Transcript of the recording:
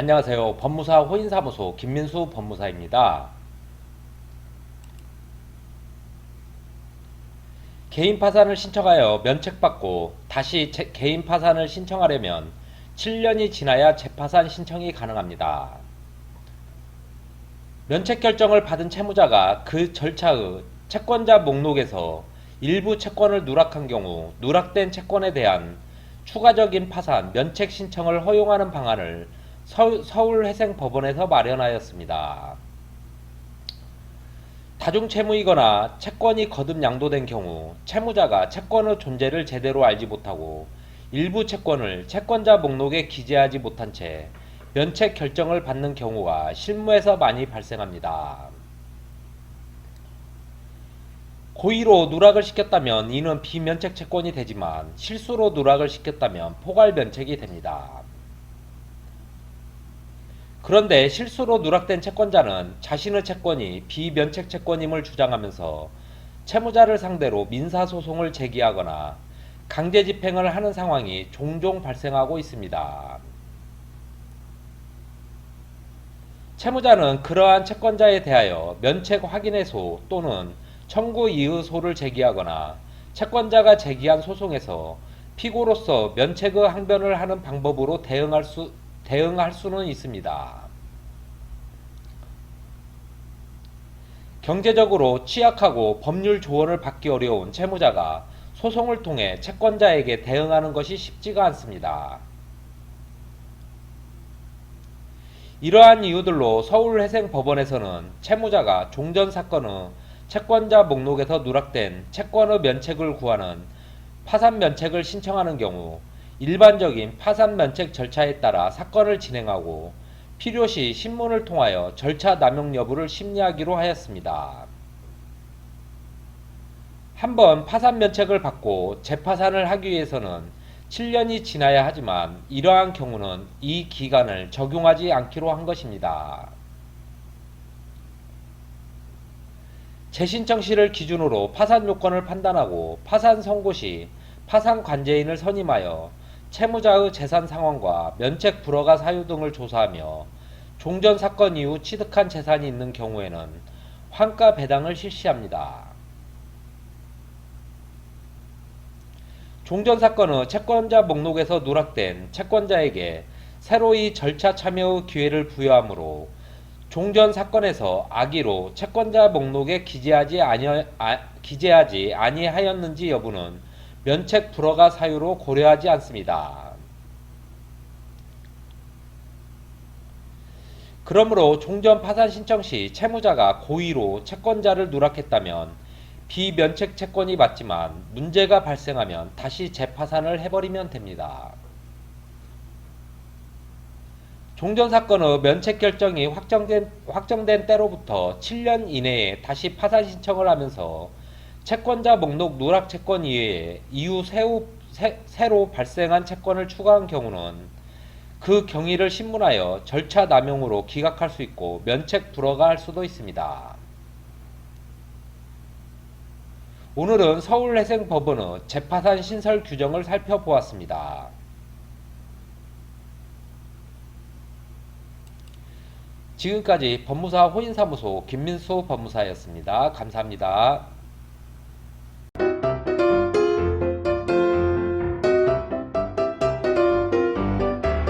안녕하세요. 법무사 호인사무소 김민수 법무사입니다. 개인 파산을 신청하여 면책받고 다시 재- 개인 파산을 신청하려면 7년이 지나야 재파산 신청이 가능합니다. 면책 결정을 받은 채무자가 그 절차의 채권자 목록에서 일부 채권을 누락한 경우 누락된 채권에 대한 추가적인 파산, 면책 신청을 허용하는 방안을 서, 서울회생법원에서 마련하였습니다. 다중채무이거나 채권이 거듭 양도된 경우 채무자가 채권의 존재를 제대로 알지 못하고 일부 채권을 채권자 목록에 기재하지 못한 채 면책 결정을 받는 경우가 실무에서 많이 발생합니다. 고의로 누락을 시켰다면 이는 비면책 채권이 되지만 실수로 누락을 시켰다면 포괄 면책이 됩니다. 그런데 실수로 누락된 채권자는 자신의 채권이 비면책 채권임을 주장하면서 채무자를 상대로 민사소송을 제기하거나 강제 집행을 하는 상황이 종종 발생하고 있습니다. 채무자는 그러한 채권자에 대하여 면책 확인의소 또는 청구 이의소를 제기하거나 채권자가 제기한 소송에서 피고로서 면책의 항변을 하는 방법으로 대응할 수 대응할 수는 있습니다. 경제적으로 취약하고 법률 조언을 받기 어려운 채무자가 소송을 통해 채권자에게 대응하는 것이 쉽지가 않습니다. 이러한 이유들로 서울회생법원에서는 채무자가 종전 사건의 채권자 목록에서 누락된 채권의 면책을 구하는 파산 면책을 신청하는 경우 일반적인 파산 면책 절차에 따라 사건을 진행하고 필요시 신문을 통하여 절차 남용 여부를 심리하기로 하였습니다. 한번 파산 면책을 받고 재파산을 하기 위해서는 7년이 지나야 하지만 이러한 경우는 이 기간을 적용하지 않기로 한 것입니다. 재신청 시를 기준으로 파산 요건을 판단하고 파산 선고 시 파산 관제인을 선임하여 채무자의 재산 상황과 면책 불허가 사유 등을 조사하며 종전 사건 이후 취득한 재산이 있는 경우에는 환가 배당을 실시합니다. 종전 사건의 채권자 목록에서 누락된 채권자에게 새로이 절차 참여의 기회를 부여하므로 종전 사건에서 악의로 채권자 목록에 기재하지 아니 아, 기재하지 아니하였는지 여부는 면책 불허가 사유로 고려하지 않습니다. 그러므로 종전 파산 신청 시 채무자가 고의로 채권자를 누락했다면 비면책 채권이 맞지만 문제가 발생하면 다시 재파산을 해버리면 됩니다. 종전 사건의 면책 결정이 확정된, 확정된 때로부터 7년 이내에 다시 파산 신청을 하면서 채권자 목록 누락 채권 이외에 이후 새우, 새, 새로 발생한 채권을 추가한 경우는 그 경위를 신문하여 절차 남용으로 기각할 수 있고 면책 불허가 할 수도 있습니다. 오늘은 서울회생법원의 재파산 신설 규정을 살펴보았습니다. 지금까지 법무사 호인사무소 김민수 법무사였습니다. 감사합니다.